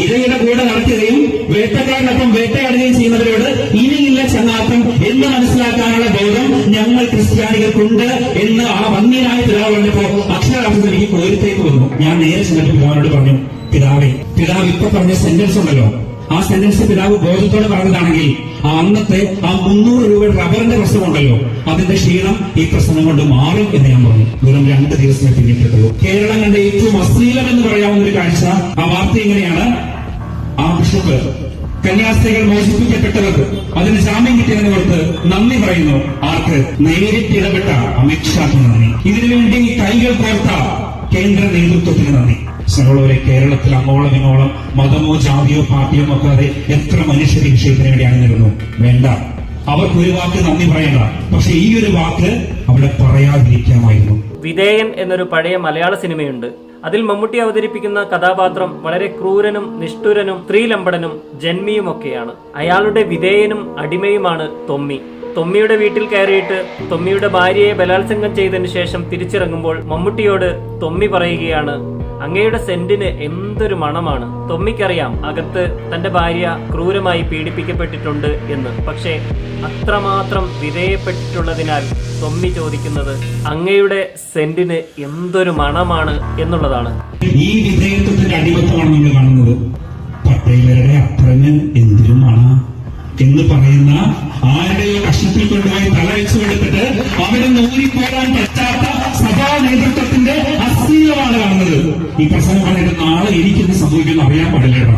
ഇരയുടെ കൂടെ നടത്തുകയും വേട്ടക്കാരനൊപ്പം വേട്ടയാടുകയും ചെയ്യുന്നവരോട് ഇനിയില്ല ചങ്ങാത്തം എന്ന് മനസ്സിലാക്കാനുള്ള ബോധം ഞങ്ങൾ ക്രിസ്ത്യാനികൾക്കുണ്ട് എന്ന് ആ വന്യനായ പിതാവ് കണ്ടപ്പോ അക്ഷരാർത്ഥത്തിൽ എനിക്ക് കോരിത്തേക്ക് വന്നു. ഞാൻ നേരെ ചെന്നിട്ട് പിതാവിനോട് പറഞ്ഞു പിതാവേ പിതാവ് ഇപ്പൊ പറഞ്ഞ സെന്റൻസ് ഉണ്ടല്ലോ. ആ സെന്റൻസ് പിതാവ് ബോധത്തോടെ പറഞ്ഞതാണെങ്കിൽ ആ അന്നത്തെ ആ മുന്നൂറ് രൂപയുടെ റബ്ബറിന്റെ പ്രശ്നമുണ്ടല്ലോ അതിന്റെ ക്ഷീണം ഈ പ്രശ്നം കൊണ്ട് മാറും എന്ന് ഞാൻ പറഞ്ഞു. വെറും രണ്ട് ദിവസമേ പിന്നിട്ടുള്ളൂ കേരളം കണ്ട ഏറ്റവും അശ്ലീലം എന്ന് പറയാവുന്ന ഒരു കാഴ്ച ആ വാർത്ത ഇങ്ങനെയാണ് ആ ബിഷപ്പ് കന്യാസ്ത്രീകൾ മോചിപ്പിക്കപ്പെട്ടവർക്ക് അതിന് ജാമ്യം കിട്ടിയതിനോർത്ത് നന്ദി പറയുന്നു. ആർക്ക്? നേരിട്ട് ഇടപെട്ട അമിത്ഷാക്ക് നന്ദി. ഇതിനുവേണ്ടി കൈകൾ കോർത്ത കേന്ദ്ര നേതൃത്വത്തിന് നന്ദി. സഹോദരെ കേരളത്തിൽ അങ്ങോളം ഇങ്ങോളം മതമോ ജാതിയോ പാർട്ടിയോ നോക്കാതെ എത്ര മനുഷ്യർ ഈ വിഷയത്തിന് വേണ്ടി അണിഞ്ഞിരുന്നു വേണ്ട. അവർക്ക് ഒരു വാക്ക് നന്ദി പറയണ്ട. പക്ഷെ ഈ ഒരു വാക്ക് അവിടെ പറയാതിരിക്കാമായിരുന്നു. വിധേയൻ എന്നൊരു പഴയ മലയാള സിനിമയുണ്ട്. അതിൽ മമ്മൂട്ടി അവതരിപ്പിക്കുന്ന കഥാപാത്രം വളരെ ക്രൂരനും നിഷ്ഠുരനും സ്ത്രീലമ്പടനും ജന്മിയുമൊക്കെയാണ്. അയാളുടെ വിധേയനും അടിമയുമാണ് തൊമ്മി. തൊമ്മിയുടെ വീട്ടിൽ കയറിയിട്ട് തൊമ്മിയുടെ ഭാര്യയെ ബലാത്സംഗം ചെയ്തതിനു ശേഷം തിരിച്ചിറങ്ങുമ്പോൾ മമ്മൂട്ടിയോട് തൊമ്മി പറയുകയാണ് അങ്ങയുടെ സെന്റിന് എന്തൊരു മണമാണ്. തൊമ്മിക്കറിയാം അകത്ത് തന്റെ ഭാര്യ ക്രൂരമായി പീഡിപ്പിക്കപ്പെട്ടിട്ടുണ്ട് എന്ന്. പക്ഷേ അത്രമാത്രം വിധേയപ്പെട്ടിട്ടുള്ളതിനാൽ തൊമ്മി ചോദിക്കുന്നത് അങ്ങയുടെ സെന്റിന് എന്തൊരു മണമാണ് എന്നുള്ളതാണ്. ഈ വിധേയത്വത്തിന്റെ അടിമത്തമാണ് നമ്മൾ കാണുന്നത്. പട്ടേലരുടെ അത്രന് എന്തിനുമാണ് എന്ന് പറയുന്ന ആരുടെയോ കഷ്ണത്തിൽ കൊണ്ടുപോയി തലവെച്ചു കൊടുത്തിട്ട് അവരെ നൂരിപ്പോരാൻ പറ്റാത്ത സഭാ നേതൃത്വത്തിന്റെ അശ്ലീലമാണ് കാണുന്നത്. ഈ പ്രസംഗം പറഞ്ഞിട്ട് നാളെ എനിക്കെന്ത് സംഭവിക്കുന്നു അറിയാൻ പാടില്ലേടാ